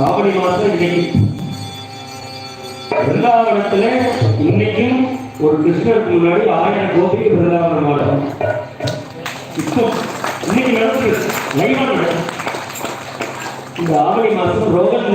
ஆவணி மாதம் இன்னைக்கு. பிருந்தாவனத்துல இன்னைக்கும் ஒரு கிருஷ்ணருக்கு முன்னாடி ஆயிரம் கோபிக்கு பிருந்தாவன மாதம். இப்போ இன்னைக்கு நடந்து லைவா நடக்குது இந்த ஆவணி மாதம் ரோகன்